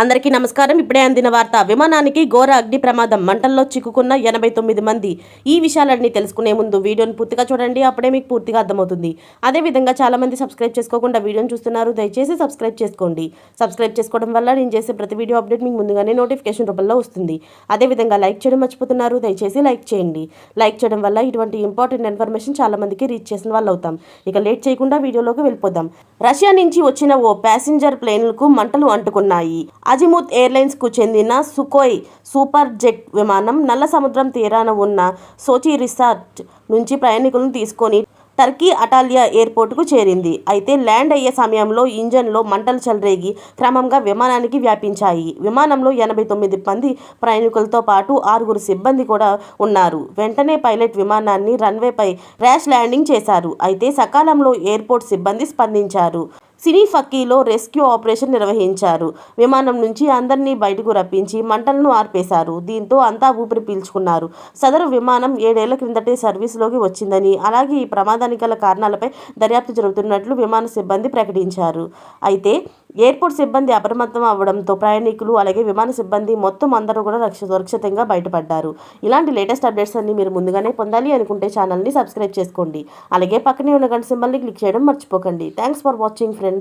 అందరికీ నమస్కారం. ఇప్పుడే అందిన వార్త విమానానికి ఘోర అగ్ని ప్రమాదం మంటల్లో చిక్కుకున్న ఎనభై తొమ్మిది మంది. ఈ విషయాలన్నీ తెలుసుకునే ముందు వీడియోని పూర్తిగా చూడండి. అప్పుడే మీకు పూర్తిగా అర్థమవుతుంది. అదేవిధంగా చాలా మంది సబ్స్క్రైబ్ చేసుకోకుండా వీడియోని చూస్తున్నారు. దయచేసి సబ్స్క్రైబ్ చేసుకోండి. సబ్స్క్రైబ్ చేసుకోవడం వల్ల నేను చేసే ప్రతి వీడియో అప్డేట్ మీకు ముందుగానే నోటిఫికేషన్ రూపంలో వస్తుంది. అదేవిధంగా లైక్ చేయడం మర్చిపోతున్నారు. దయచేసి లైక్ చేయండి. లైక్ చేయడం వల్ల ఇటువంటి ఇంపార్టెంట్ ఇన్ఫర్మేషన్ చాలా మందికి రీచ్ చేసిన వాళ్ళు అవుతాం ఇక లేట్ చేయకుండా వీడియోలోకి వెళ్ళిపోదాం. రష్యా నుంచి వచ్చిన ఓ ప్యాసింజర్ ప్లేన్లకు మంటలు అంటుకున్నాయి. అజిముత్ ఎయిర్లైన్స్కు చెందిన సుకోయ్ సూపర్ జెట్ విమానం నల్ల సముద్రం తీరాన ఉన్న సోచి రిసార్ట్ నుంచి ప్రయాణికులను తీసుకొని టర్కీ అటాలియా ఎయిర్పోర్టుకు చేరింది. అయితే ల్యాండ్ అయ్యే సమయంలో ఇంజన్లో మంటలు చెలరేగి క్రమంగా విమానానికి వ్యాపించాయి. విమానంలో ఎనభై తొమ్మిది మంది ప్రయాణికులతో పాటు ఆరుగురు సిబ్బంది కూడా ఉన్నారు. వెంటనే పైలట్ విమానాన్ని రన్వేపై ర్యాష్ ల్యాండింగ్ చేశారు. అయితే సకాలంలో ఎయిర్పోర్ట్ సిబ్బంది స్పందించారు. సినీ ఫక్కీలో రెస్క్యూ ఆపరేషన్ నిర్వహించారు. విమానం నుంచి అందరినీ బయటకు రప్పించి మంటలను ఆర్పేశారు. దీంతో అంతా ఊపిరి పీల్చుకున్నారు. సదరు విమానం ఏడేళ్ళ క్రిందటే సర్వీసులోకి వచ్చిందని అలాగే ఈ ప్రమాదానికి గల కారణాలపై దర్యాప్తు జరుగుతున్నట్లు విమాన సిబ్బంది ప్రకటించారు. అయితే ఎయిర్పోర్ట్ సిబ్బంది అప్రమత్తం అవ్వడంతో ప్రయాణికులు అలాగే విమాన సిబ్బంది మొత్తం అందరూ కూడా రక్ష సురక్షితంగా బయటపడ్డారు. ఇలాంటి లేటెస్ట్ అప్డేట్స్ అన్ని మీరు ముందుగానే పొందాలి అనుకుంటే ఛానల్ని సబ్స్క్రైబ్ చేసుకోండి. అలాగే పక్కనే ఉన్న గంట సింబల్ని క్లిక్ చేయడం మర్చిపోకండి. Thanks for watching friends.